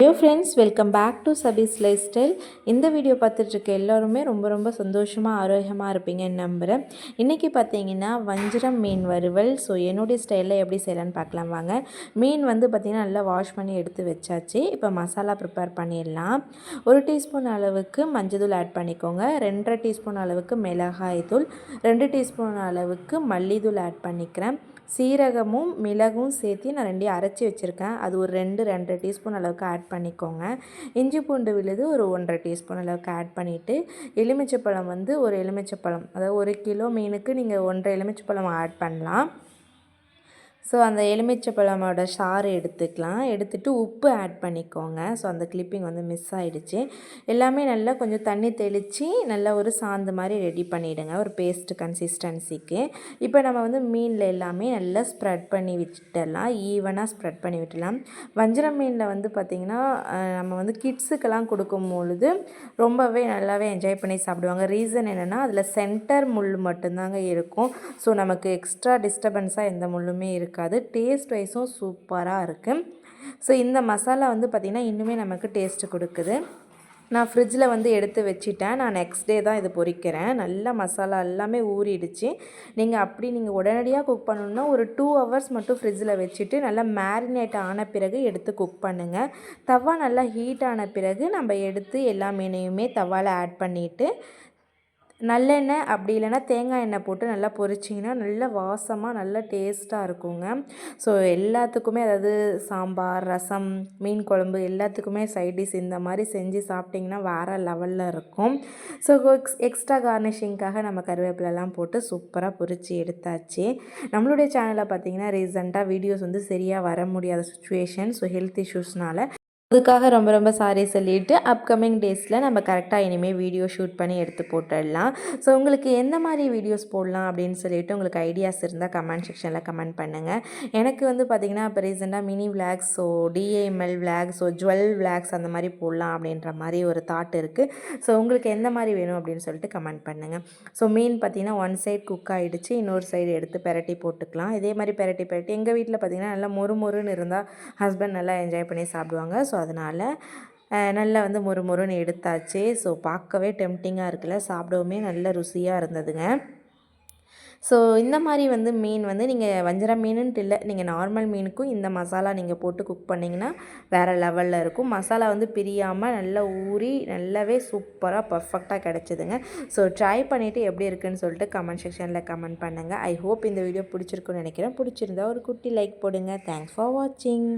Hello friends welcome back to Sabees lifestyle இந்த video பார்த்துட்ருக்க எல்லோருமே ரொம்ப ரொம்ப சந்தோஷமாக ஆரோக்கியமாக இருப்பீங்கன்னு நம்புகிறேன் இன்றைக்கி பார்த்தீங்கன்னா வஞ்சிரம் மீன் வறுவல். ஸோ என்னுடைய ஸ்டைலில் எப்படி செய்யலான்னு பார்க்கலாம் வாங்க. மீன் வந்து பார்த்திங்கன்னா நல்லா வாஷ் பண்ணி எடுத்து வச்சாச்சு. இப்போ மசாலா ப்ரிப்பேர் பண்ணிடலாம். ஒரு டீஸ்பூன் அளவுக்கு மஞ்சள் ஆட் பண்ணிக்கோங்க. ரெண்டரை டீஸ்பூன் அளவுக்கு மிளகாய் தூள் ரெண்டு டீஸ்பூன் அளவுக்கு மல்லித்தூள் ஆட் பண்ணிக்கிறேன். சீரகமும் மிளகும் சேர்த்து நான் ரெண்டையும் அரைச்சி வச்சுருக்கேன். அது ஒரு ரெண்டு ரெண்டரை டீஸ்பூன் அளவுக்கு ஆட் பண்ணிக்கோங்க. இஞ்சி பூண்டு விழுது ஒரு ஒன்றரை டீஸ்பூன் அளவுக்கு ஆட் பண்ணிவிட்டு எலுமிச்சைப்பழம் வந்து ஒரு எலுமிச்சைப்பழம் அதாவது ஒரு கிலோ மீனுக்கு நீங்கள் ஒன்றரை எலுமிச்சைப்பழம் ஆட் பண்ணலாம். ஸோ அந்த எலுமிச்சைப்பழமோட சாறு எடுத்துக்கலாம். எடுத்துகிட்டு உப்பு ஆட் பண்ணிக்கோங்க. ஸோ அந்த கிளிப்பிங் வந்து மிஸ் ஆகிடுச்சு எல்லாமே நல்லா கொஞ்சம் தண்ணி தெளித்து நல்லா ஒரு சாந்து மாதிரி ரெடி பண்ணிவிடுங்க ஒரு பேஸ்ட் கன்சிஸ்டன்சிக்கு இப்போ நம்ம வந்து மீனில் எல்லாமே நல்லா ஸ்ப்ரெட் பண்ணி விட்டுடலாம். ஈவனாக ஸ்ப்ரெட் பண்ணி விட்டுடலாம். வஞ்சரம் மீனில் வந்து பார்த்திங்கன்னா நம்ம வந்து கிட்ஸுக்கெல்லாம் கொடுக்கும் பொழுது ரொம்பவே நல்லாவே என்ஜாய் பண்ணி சாப்பிடுவாங்க. ரீசன் என்னென்னா அதில் சென்டர் முள் மட்டும்தாங்க இருக்கும். ஸோ நமக்கு எக்ஸ்ட்ரா டிஸ்டர்பன்ஸாக எந்த முள்ளுமே இருக்குது. இருக்காது. டேஸ்ட் வைஸும் சூப்பராக இருக்குது ஸோ இந்த மசாலா வந்து பார்த்திங்கன்னா இன்னுமே நமக்கு டேஸ்ட்டு கொடுக்குது. நான் ஃப்ரிட்ஜில் வந்து எடுத்து வச்சுட்டேன். நான் நெக்ஸ்ட் டே தான் இது பொரிக்கிறேன் நல்லா மசாலா எல்லாமே ஊறிடுச்சு. நீங்கள் அப்படி நீங்கள் உடனடியாக குக் பண்ணணுன்னா ஒரு டூ ஹவர்ஸ் மட்டும் ஃப்ரிட்ஜில் வச்சுட்டு நல்லா மேரினேட் ஆன பிறகு எடுத்து குக் பண்ணுங்கள் தவா நல்லா ஹீட் ஆன பிறகு நம்ம எடுத்து எல்லா மீனையுமே தவாவில் ஆட் பண்ணிவிட்டு நல்லெண்ணெய் அப்படி இல்லைன்னா தேங்காய் எண்ணெய் போட்டு நல்லா பொரிச்சிங்கன்னா நல்ல வாசமாக நல்ல டேஸ்ட்டாக இருக்குங்க. ஸோ எல்லாத்துக்குமே அதாவது சாம்பார் ரசம் மீன் குழம்பு எல்லாத்துக்குமே சைட் டிஷ் இந்த மாதிரி செஞ்சு சாப்பிட்டிங்கன்னா வேறு லெவலில் இருக்கும். ஸோ எக்ஸ் எக்ஸ்ட்ரா கார்னிஷிங்க்காக நம்ம கருவேப்பிலெல்லாம் போட்டு சூப்பராக பொரித்து எடுத்தாச்சு. நம்மளுடைய சேனலில் பார்த்திங்கன்னா ரீசெண்டாக வீடியோஸ் வந்து சரியாக வர முடியாத சுச்சுவேஷன் ஸோ ஹெல்த் இஷ்யூஸ்னால் அதுக்காக ரொம்ப ரொம்ப சாரி சொல்லிவிட்டு அப்கமிங் டேஸில் நம்ம கரெக்டாக இனிமேல் வீடியோ ஷூட் பண்ணி எடுத்து போட்டுடலாம். ஸோ உங்களுக்கு எந்த மாதிரி வீடியோஸ் போடலாம் அப்படின்னு சொல்லிட்டு உங்களுக்கு ஐடியாஸ் இருந்தால் கமெண்ட் செக்ஷனில் கமெண்ட் பண்ணுங்கள் எனக்கு வந்து பார்த்திங்கன்னா இப்போ ரீசெண்டாக mini vlogs so DAML vlogs so jewel vlogs அந்த மாதிரி போடலாம் அப்படின்ற மாதிரி ஒரு தாட் இருக்குது ஸோ உங்களுக்கு எந்த மாதிரி வேணும் அப்படின்னு சொல்லிட்டு கமெண்ட் பண்ணுங்கள் ஸோ மீன் பார்த்திங்கன்னா ஒன் சைட் குக் ஆகிடுச்சு இன்னொரு சைடு எடுத்து பெரட்டி போட்டுக்கலாம். இதே மாதிரி பெரட்டி பெரட்டி எங்கள் வீட்டில் பார்த்திங்கன்னா நல்லா மொறு மொறுன்னு இருந்தால் ஹஸ்பண்ட் நல்லா என்ஜாய் பண்ணி சாப்பிடுவாங்க. ஸோ அதனால் நல்லா வந்து மொறு மொறுன்னு எடுத்தாச்சு. ஸோ பார்க்கவே டெம்டிங்காக இருக்குல்ல. சாப்பிடவுமே நல்ல ருசியாக இருந்ததுங்க. ஸோ இந்த மாதிரி வந்து மீன் வந்து நீங்கள் வஞ்சர மீனுன்ட்டு இல்லை. நீங்கள் நார்மல் மீனுக்கும் இந்த மசாலா நீங்கள் போட்டு குக் பண்ணிங்கன்னா வேறு லெவலில் இருக்கும். மசாலா வந்து பிரியாமல் நல்லா ஊறி நல்லாவே சூப்பராக பர்ஃபெக்டாக கிடச்சிதுங்க. ஸோ ட்ரை பண்ணிவிட்டு எப்படி இருக்குன்னு சொல்லிட்டு கமெண்ட் செக்ஷனில் கமெண்ட் பண்ணுங்கள் ஐ ஹோப் இந்த வீடியோ பிடிச்சிருக்குன்னு நினைக்கிறேன். பிடிச்சிருந்தா ஒரு குட்டி லைக் போடுங்க. தேங்க்ஸ் ஃபார் வாட்சிங்.